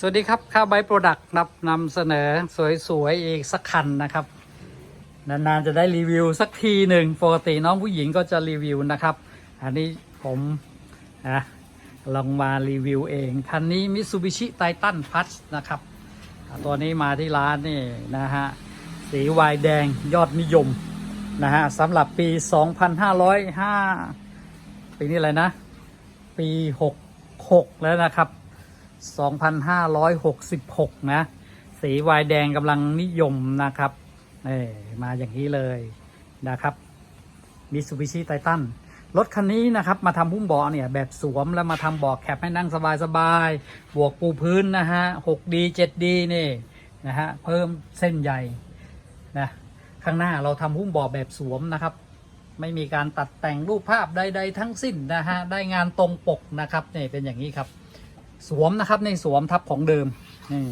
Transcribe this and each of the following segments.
สวัสดีครับข้าวไบโปรดักต์นำนำเสนอสวยๆอีกสักคันนะครับ นานๆจะได้รีวิวสักทีหนึ่งปกติน้องผู้หญิงก็จะรีวิวนะครับ อันนี้ผมนะลองมารีวิวเอง คันนี้มิ t ซูบิชิไททันพัชนะครับ ตัวนี้มาที่ร้านนี่นะฮะ สีวายแดงยอดนิยมนะฮะสำหรับปี 2505 ปีนี้อะไรนะ ปี 66 แล้วนะครับ 2566 นะ สีวายแดงกำลังนิยมนะครับเออมาอย่างนี้เลยนะครับมิ t ซูบิชิไททันรถคันนี้นะครับ มาทำพุ่มเบาะเนี่ย แบบสวมแล้วมาทำเบาะแคปให้นั่งสบายๆ บวกปูพื้นนะฮะ 6D 7D นี่นะฮะ เพิ่มเส้นใหญ่นะข้างหน้าเราทำหุ้มเบาะแบบสวมนะครับ ไม่มีการตัดแต่งรูปภาพใดๆทั้งสิ้นนะฮะ ได้งานตรงปกนะครับนี่เป็นอย่างนี้ครับ สวมนะครับในสวมทับของเดิมนี่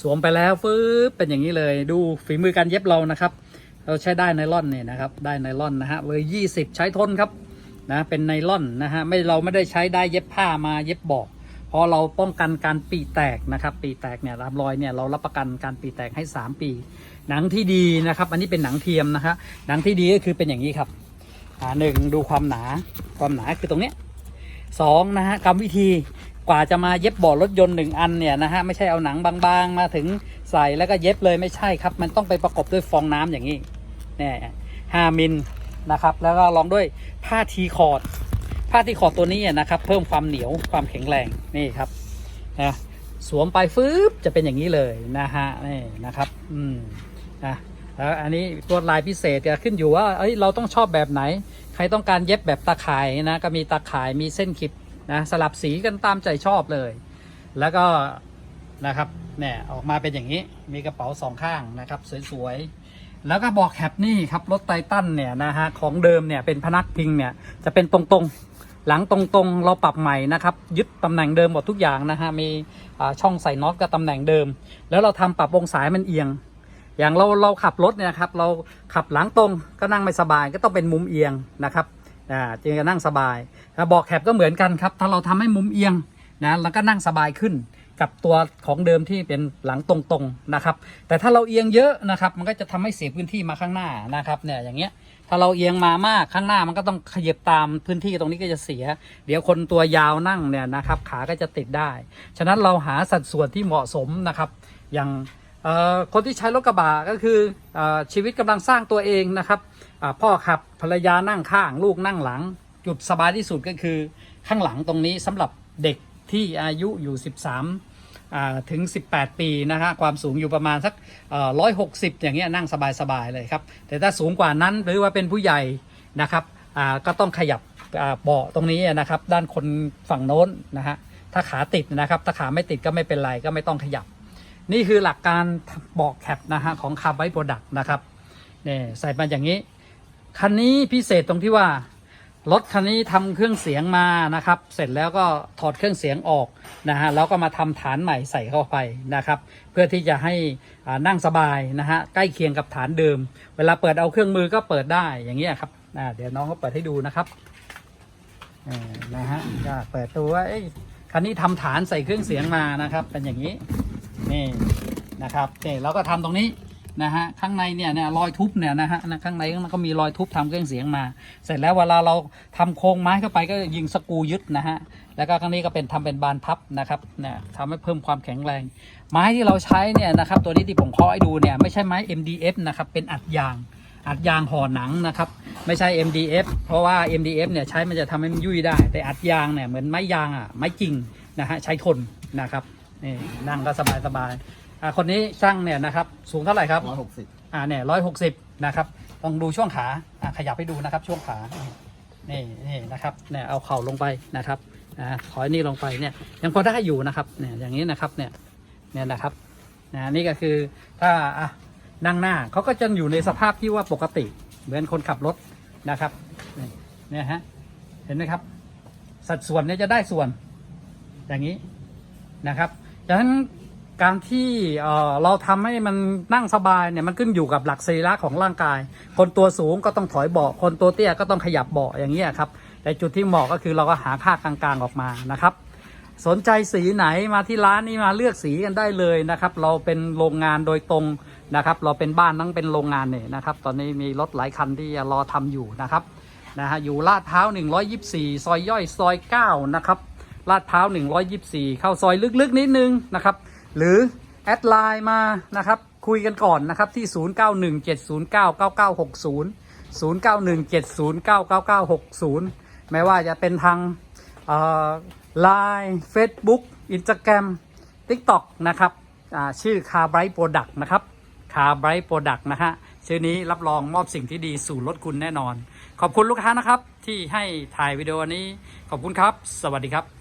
สวมไปแล้วฟืบเป็นอย่างนี้เลย ดูฝีมือการเย็บเรานะครับ เราใช้ได้ไนล่อนเนี่ยนะครับ ได้ไนล่อนนะฮะเบอร์ยี่สิบใช้ทนครับนะเป็นไนล่อนนะฮะไม่เราไม่ได้ใช้ได้เย็บผ้ามาเย็บบอกเพราะเราป้องกันการปีแตกนะครับ ปีแตกเนี่ยรามรอยเนี่ยเรารับประกันการปีแตกให้ 3 ปี หนังที่ดีนะครับ อันนี้เป็นหนังเทียมนะครับหนังที่ดีก็คือเป็นอย่างนี้ครับหนึ่งดูความหนาความหนาคือตรงเนี้ยสองนะฮะกรรมวิธี กว่าจะมาเย็บบาะรถยนต์หนึ่งอันเนี่ยนะฮะไม่ใช่เอาหนังบางๆ มาถึงใส่แล้วก็เย็บเลยไม่ใช่ครับ มันต้องไปประกบด้วยฟองน้ำอย่างนี้เนี่ยห้ามิลนะครับ แล้วก็ลองด้วยผ้าทีคอร์ดผ้าทีคอร์ดตัวนี้นะครับ เพิ่มความเหนียวความแข็งแรงนี่ครับนะสวมไปฟืบจะเป็นอย่างนี้เลยนะฮะนี่นะครับอืมนะแล้วอันนี้ตัวลายพิเศษจะขึ้นอยู่ว่าเอ้ยเราต้องชอบแบบไหน ใครต้องการเย็บแบบตาข่ายนะก็มีตาข่ายมีเส้นขีด นะสลับสีกันตามใจชอบเลย แล้วก็นะครับเนี่ยออกมาเป็นอย่างนี้มีกระเป๋าสองข้างนะครับสวยๆ แล้วก็บอกแคปนี่ครับรถไททันเนี่ยนะฮะของเดิมเนี่ยเป็นพนักพิงเนี่ยจะเป็นตรงๆ หลังตรงๆ เราปรับใหม่นะครับยึดตำแหน่งเดิมหมดทุกอย่างนะฮะมีช่องใส่น็อตกับตำแหน่งเดิม แล้วเราทำปรับองศาให้มันเอียง อย่างเราเราขับรถเนี่ยครับเราขับหลังตรงก็นั่งไม่สบายก็ต้องเป็นมุมเอียงนะครับ อ่าจึงจะนั่งสบายเบอกแคบก็เหมือนกันครับ ถ้าเราทำให้มุมเอียงนะแล้วก็นั่งสบายขึ้นกับตัวของเดิมที่เป็นหลังตรงๆนะครับ แต่ถ้าเราเอียงเยอะนะครับ มันก็จะทำให้เสียพื้นที่มาข้างหน้านะครับเนี่ยอย่างเงี้ยถ้าเราเอียงมามากข้างหน้ามันก็ต้องขยับตามพื้นที่ตรงนี้ก็จะเสีย เดี๋ยวคนตัวยาวนั่งเนี่ยนะครับ ขาก็จะติดได้ ฉะนั้นเราหาสัดส่วนที่เหมาะสมนะครับ อย่าง คนที่ใช้รถกระบะก็คืออชีวิตกำลังสร้างตัวเองนะครับพ่อขับภรรยานั่งข้าง ลูกนั่งหลัง จุดสบายที่สุดก็คือข้างหลังตรงนี้สำหรับเด็กที่อายุอยู่ 13 ถึง 18 ปีนะฮะความสูงอยู่ประมาณสักร้อยหกสิบอย่างเงี้ยนั่งสบายๆเลยครับ แต่ถ้าสูงกว่านั้นหรือว่าเป็นผู้ใหญ่นะครับก็ต้องขยับเบาะตรงนี้นะครับ ด้านคนฝั่งโน้นนะฮะถ้าขาติดนะครับ ถ้าขาไม่ติดก็ไม่เป็นไรก็ไม่ต้องขยับ นี่คือหลักการบอกแคปนะฮะของคาร์ไบโปรดักต์นะครับเนี่ยใส่มาอย่างนี้ คันนี้พิเศษตรงที่ว่า รถคันนี้ทำเครื่องเสียงมานะครับ เสร็จแล้วก็ถอดเครื่องเสียงออกนะฮะแล้วก็มาทำฐานใหม่ใส่เข้าไปนะครับ เพื่อที่จะให้นั่งสบายนะฮะใกล้เคียงกับฐานเดิม เวลาเปิดเอาเครื่องมือก็เปิดได้อย่างเงี้ยครับเดี๋ยวน้องก็เปิดให้ดูนะครับเออนะฮะก็เปิดตัวว่าเอ้คันนี้ทำฐานใส่เครื่องเสียงมานะครับ เป็นอย่างนี้ นี่นะครับนี่เราก็ทำตรงนี้นะฮะข้างในเนี่ยเนี่ยรอยทุบเนี่ยนะฮะนข้างในมันก็มีรอยทุบทำเครื่องเสียงมา เสร็จแล้วเวลาเราทำโครงไม้เข้าไปก็ยิงสกูยึดนะฮะแล้วก็ข้างนี้ก็เป็นทำเป็นบานพับนะครับเนี่ยทำให้เพิ่มความแข็งแรง ไม้ที่เราใช้เนี่ยนะครับตัวนี้ที่ผมเคาะให้ดูเนี่ยไม่ใช่ไม้ MDF นะครับเป็นอัดยางอัดยางห่อหนังนะครับไม่ใช่ MDF เพราะว่า MDF เนี่ยใช้มันจะทำให้มันยุ่ยได้ แต่อัดยางเนี่ยเหมือนไม้ยางอะไม้จริงนะฮะใช้ทนนะครับ นี่นั่งก็สบายสบายๆอ่าคนนี้ช่างเนี่ยนะครับ สูงเท่าไหร่ครับร้อยหกสิบอ่าเนี่ยร้อยหกสิบนะครับลองดูช่วงขาอ่าขยับให้ดูนะครับ ช่วงขานี่นี่นะครับเนี่ยเอาเข่าลงไปนะครับอ่าขออันนี้ลงไปเนี่ยยังพอได้อยู่นะครับเนี่ยอย่างนี้นะครับเนี่ยเนี่ยนะครับนะนี่ก็คือถ้าอะนั่งหน้าเขาก็จะอยู่ในสภาพที่ว่าปกติ เหมือนคนขับรถนะครับนี่เนี่ยฮะเห็นไหมครับ สัดส่วนเนี่ยจะได้ส่วนอย่างนี้นะครับ ดังนั้นการที่เราทำให้มันนั่งสบายเนี่ยมันขึ้นอยู่กับหลักสรีระของร่างกาย คนตัวสูงก็ต้องถอยเบาะคนตัวเตี้ยก็ต้องขยับเบาะอย่างนี้ยครับ แต่จุดที่เหมาะก็คือเราก็หาค่ากลางๆออกมานะครับ สนใจสีไหนมาที่ร้านนี้มาเลือกสีกันได้เลยนะครับ เราเป็นโรงงานโดยตรงนะครับ เราเป็นบ้านทั้งเป็นโรงงานเนี่ยนะครับ ตอนนี้มีรถหลายคันที่รอทำอยู่นะครับนะฮะอยู่ลาดพร้าว124 ซอยย่อยซอย 9 นะครับ ลาดพร้าว 124 เข้าซอยลึกๆ นิดนึงนะครับ หรือแอดไลน์มานะครับคุยกันก่อนนะครับที่ 0917099960 0917099960 ไม่ว่าจะเป็นทางไลน์เฟซบุ๊กอินสตาแกรมทิกต็อกนะครับชื่อคาร์ไบรท์โปรดักต์นะครับคาร์ไบรท์โปรดักต์นะฮะชื่อนี้รับรองมอบสิ่งที่ดีสู่รถคุณแน่นอน ขอบคุณลูกค้านะครับที่ให้ถ่ายวิดีโอนี้ ขอบคุณครับ สวัสดีครับ